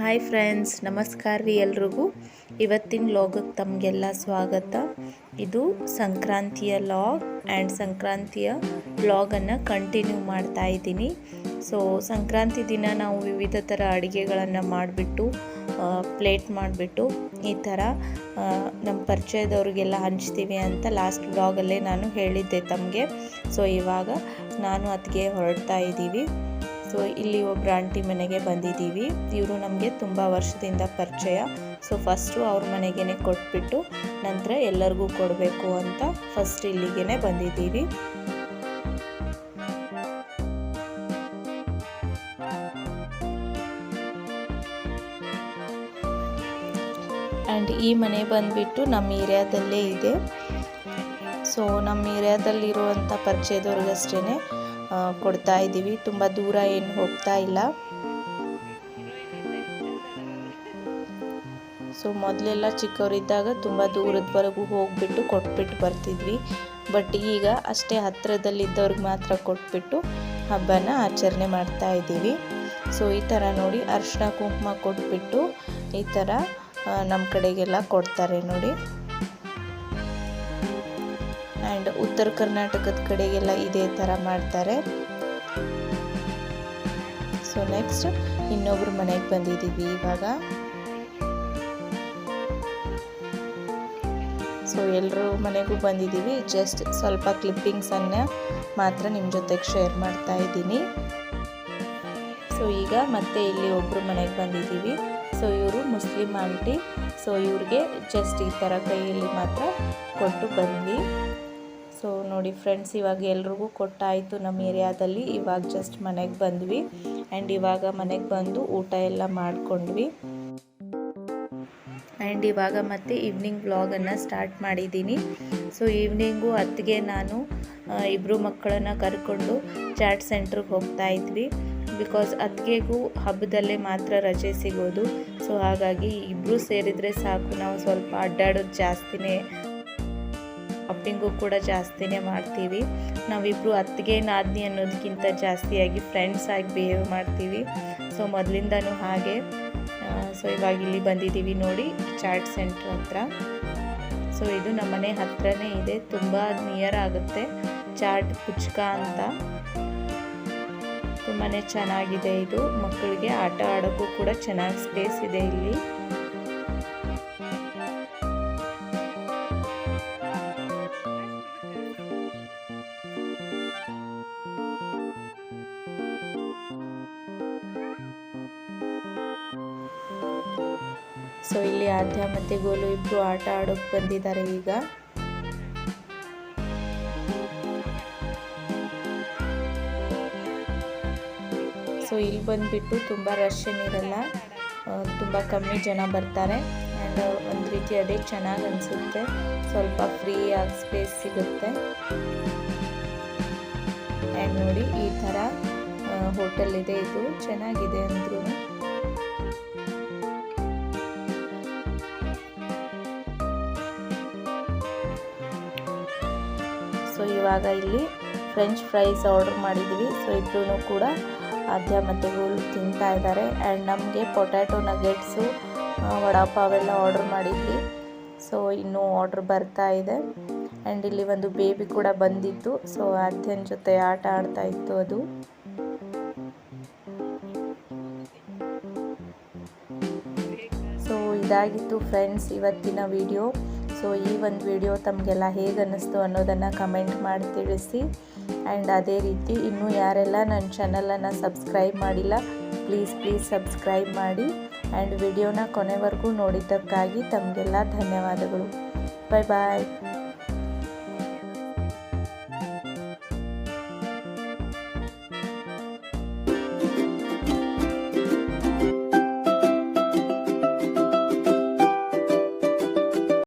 Hi friends, ನಮಸ್ಕಾರ ರೀ ಎಲ್ರಿಗೂ. ಇವತ್ತಿನ ಲಾಗಕ್ಕೆ ತಮಗೆಲ್ಲ ಸ್ವಾಗತ. ಇದು ಸಂಕ್ರಾಂತಿಯ ಲಾಗ್ ಆ್ಯಂಡ್ ಸಂಕ್ರಾಂತಿಯ ಬ್ಲಾಗನ್ನು ಕಂಟಿನ್ಯೂ ಮಾಡ್ತಾ ಇದ್ದೀನಿ. ಸೊ ಸಂಕ್ರಾಂತಿ ದಿನ ನಾವು ವಿವಿಧ ಥರ ಅಡುಗೆಗಳನ್ನು ಮಾಡಿಬಿಟ್ಟು ಪ್ಲೇಟ್ ಮಾಡಿಬಿಟ್ಟು ಈ ಥರ ನಮ್ಮ ಪರಿಚಯದವ್ರಿಗೆಲ್ಲ ಹಂಚ್ತೀವಿ ಅಂತ ಲಾಸ್ಟ್ ಬ್ಲಾಗಲ್ಲೇ ನಾನು ಹೇಳಿದ್ದೆ ತಮಗೆ. ಸೊ ಇವಾಗ ನಾನು ಅದಕ್ಕೆ ಹೊರಡ್ತಾ ಇದ್ದೀವಿ. ಸೊ ಇಲ್ಲಿ ಒಬ್ಬರು ಆಂಟಿ ಮನೆಗೆ ಬಂದಿದ್ದೀವಿ. ಇವರು ನಮಗೆ ತುಂಬ ವರ್ಷದಿಂದ ಪರಿಚಯ. ಸೊ ಫಸ್ಟು ಅವ್ರ ಮನೆಗೇ ಕೊಟ್ಬಿಟ್ಟು ನಂತರ ಎಲ್ಲರಿಗೂ ಕೊಡಬೇಕು ಅಂತ ಫಸ್ಟ್ ಇಲ್ಲಿಗೆ ಬಂದಿದ್ದೀವಿ. ಆ್ಯಂಡ್ ಈ ಮನೆ ಬಂದುಬಿಟ್ಟು ನಮ್ಮ ಏರಿಯಾದಲ್ಲೇ ಇದೆ. ಸೊ ನಮ್ಮ ಏರಿಯಾದಲ್ಲಿರುವಂಥ ಪರಿಚಯದವ್ರಿಗಷ್ಟೇ ಕೊಡ್ತಾ ಇದ್ದೀವಿ. ತುಂಬ ದೂರ ಏನು ಹೋಗ್ತಾ ಇಲ್ಲ. ಸೊ ಮೊದಲೆಲ್ಲ ಚಿಕ್ಕವರಿದ್ದಾಗ ತುಂಬ ದೂರದವರೆಗೂ ಹೋಗ್ಬಿಟ್ಟು ಕೊಟ್ಬಿಟ್ಟು ಬರ್ತಿದ್ವಿ. ಬಟ್ ಈಗ ಅಷ್ಟೇ ಹತ್ತಿರದಲ್ಲಿದ್ದವ್ರಿಗೆ ಮಾತ್ರ ಕೊಟ್ಬಿಟ್ಟು ಹಬ್ಬನ ಆಚರಣೆ ಮಾಡ್ತಾ ಇದ್ದೀವಿ. ಸೊ ಈ ಥರ ನೋಡಿ ಅರಿಶಿನ ಕುಂಕುಮ ಕೊಟ್ಬಿಟ್ಟು ಈ ಥರ ನಮ್ಮ ಕಡೆಗೆಲ್ಲ ಕೊಡ್ತಾರೆ ನೋಡಿ. ಆ್ಯಂಡ್ ಉತ್ತರ ಕರ್ನಾಟಕದ ಕಡೆಗೆಲ್ಲ ಇದೇ ಥರ ಮಾಡ್ತಾರೆ. ಸೊ ನೆಕ್ಸ್ಟ್ ಇನ್ನೊಬ್ರು ಮನೆಗೆ ಬಂದಿದ್ದೀವಿ ಇವಾಗ. ಸೊ ಎಲ್ಲರೂ ಮನೆಗೂ ಬಂದಿದ್ದೀವಿ. ಜಸ್ಟ್ ಸ್ವಲ್ಪ ಕ್ಲಿಪ್ಪಿಂಗ್ಸನ್ನು ಮಾತ್ರ ನಿಮ್ಮ ಜೊತೆಗೆ ಶೇರ್ ಮಾಡ್ತಾ ಇದ್ದೀನಿ. ಸೊ ಈಗ ಮತ್ತೆ ಇಲ್ಲಿ ಒಬ್ಬರು ಮನೆಗೆ ಬಂದಿದ್ದೀವಿ. ಸೊ ಇವರು ಮುಸ್ಲಿಂ ಆಂಟಿ. ಸೊ ಇವ್ರಿಗೆ ಜಸ್ಟ್ ಈ ಥರ ಕೈಯಲ್ಲಿ ಮಾತ್ರ ಕೊಟ್ಟು ಬಂದ್ವಿ. ಸೊ ನೋಡಿ ಫ್ರೆಂಡ್ಸ್ ಇವಾಗ ಎಲ್ರಿಗೂ ಕೊಟ್ಟಾಯಿತು ನಮ್ಮ ಏರಿಯಾದಲ್ಲಿ. ಇವಾಗ ಜಸ್ಟ್ ಮನೆಗೆ ಬಂದ್ವಿ. ಆ್ಯಂಡ್ ಇವಾಗ ಮನೆಗೆ ಬಂದು ಊಟ ಎಲ್ಲ ಮಾಡಿಕೊಂಡ್ವಿ. ಆ್ಯಂಡ್ ಇವಾಗ ಮತ್ತೆ ಈವ್ನಿಂಗ್ ವ್ಲಾಗನ್ನು ಸ್ಟಾರ್ಟ್ ಮಾಡಿದ್ದೀನಿ. ಸೊ ಈವ್ನಿಂಗು ಹತ್ತಿಗೆ ನಾನು ಇಬ್ಬರು ಮಕ್ಕಳನ್ನು ಕರ್ಕೊಂಡು ಚಾಟ್ ಸೆಂಟ್ರಿಗೆ ಹೋಗ್ತಾ ಇದ್ವಿ. ಬಿಕಾಸ್ ಅತ್ತಿಗೆಗೂ ಹಬ್ಬದಲ್ಲೇ ಮಾತ್ರ ರಜೆ ಸಿಗೋದು. ಸೊ ಹಾಗಾಗಿ ಇಬ್ಬರು ಸೇರಿದರೆ ಸಾಕು. ನಾವು ಸ್ವಲ್ಪ ಅಡ್ಡಾಡೋದು ಜಾಸ್ತಿನೇ ಶಾಪಿಂಗು ಕೂಡ ಜಾಸ್ತಿನೇ ಮಾಡ್ತೀವಿ. ನಾವಿಬ್ಬರು ಅತ್ತಿಗೆ ನಾದಿನಿ ಅನ್ನೋದಕ್ಕಿಂತ ಜಾಸ್ತಿಯಾಗಿ ಫ್ರೆಂಡ್ಸ್ ಆಗಿ ಬಿಹೇವ್ ಮಾಡ್ತೀವಿ. ಸೊ ಮೊದಲಿಂದನೂ ಹಾಗೆ. ಸೊ ಇವಾಗ ಇಲ್ಲಿ ಬಂದಿದ್ದೀವಿ ನೋಡಿ, ಚಾಟ್ ಸೆಂಟ್ರ್ ಹತ್ರ. ಸೊ ಇದು ನಮ್ಮ ಮನೆ ಹತ್ರನೇ ಇದೆ. ತುಂಬ ನಿಯರ್ ಆಗುತ್ತೆ. ಚಾಟ್ ಪುಚ್ಕ ಅಂತ. ತುಂಬಾ ಚೆನ್ನಾಗಿದೆ ಇದು. ಮಕ್ಕಳಿಗೆ ಆಟ ಆಡೋಕ್ಕೂ ಕೂಡ ಚೆನ್ನಾಗಿ ಸ್ಪೇಸ್ ಇದೆ ಇಲ್ಲಿ. ಸೊ ಇಲ್ಲಿ ಆದ್ಯ ಮತ್ತೆ ಗೋಲು ಇಬ್ರು ಆಟ ಆಡೋಕೆ ಬಂದಿದ್ದಾರೆ ಈಗ. ಸೊ ಇಲ್ಲಿ ಬಂದ್ಬಿಟ್ಟು ತುಂಬಾ ರಶ್ ಏನಿರಲ್ಲ ತುಂಬಾ ಕಮ್ಮಿ ಜನ ಬರ್ತಾರೆ. ಆ್ಯಂಡ್ ಒಂದು ರೀತಿ ಅದೇ ಚೆನ್ನಾಗಿ ಅನಿಸುತ್ತೆ. ಸ್ವಲ್ಪ ಫ್ರೀ ಆಗಿ ಸ್ಪೇಸ್ ಸಿಗುತ್ತೆ. ಆ್ಯಂಡ್ ನೋಡಿ ಈ ಥರ ಹೋಟೆಲ್ ಇದೆ ಇದು. ಚೆನ್ನಾಗಿದೆ ಅಂದ್ರೂ ಸೊ ಇವಾಗ ಇಲ್ಲಿ ಫ್ರೆಂಚ್ ಫ್ರೈಸ್ ಆರ್ಡರ್ ಮಾಡಿದ್ವಿ. ಸೊ ಇಬ್ಬರೂ ಕೂಡ ಅಜ್ಜ ಮತ್ತು ಗೋಲು ತಿಂತಾ ಇದ್ದಾರೆ ಆ್ಯಂಡ್ ನಮಗೆ ಪೊಟ್ಯಾಟೊ ನಗೆಟ್ಸು ವಡಾಪಾವ್ ಎಲ್ಲ ಆರ್ಡರ್ ಮಾಡಿದ್ವಿ. ಸೊ ಇನ್ನೂ ಆರ್ಡ್ರ್ ಬರ್ತಾ ಇದೆ. ಆ್ಯಂಡ್ ಇಲ್ಲಿ ಒಂದು ಬೇಬಿ ಕೂಡ ಬಂದಿತ್ತು. ಸೊ ಅಜ್ಜನ ಜೊತೆ ಆಟ ಆಡ್ತಾ ಇತ್ತು ಅದು. ಸೊ ಇದಾಗಿತ್ತು ಫ್ರೆಂಡ್ಸ್ ಇವತ್ತಿನ ವಿಡಿಯೋ ಸೊ ಈ ಒಂದು ವಿಡಿಯೋ ತಮಗೆಲ್ಲ ಹೇಗೆ ಅನ್ನಿಸ್ತು ಅನ್ನೋದನ್ನು ಕಮೆಂಟ್ ಮಾಡಿ ತಿಳಿಸಿ. ಆ್ಯಂಡ್ ಅದೇ ರೀತಿ ಇನ್ನೂ ಯಾರೆಲ್ಲ ನನ್ನ ಚಾನಲನ್ನು ಸಬ್ಸ್ಕ್ರೈಬ್ ಮಾಡಿಲ್ಲ, ಪ್ಲೀಸ್ ಪ್ಲೀಸ್ ಸಬ್ಸ್ಕ್ರೈಬ್ ಮಾಡಿ. ಆ್ಯಂಡ್ ವಿಡಿಯೋನ ಕೊನೆವರೆಗೂ ನೋಡಿದ್ದಕ್ಕಾಗಿ ತಮಗೆಲ್ಲ ಧನ್ಯವಾದಗಳು. ಬಾಯ್ ಬಾಯ್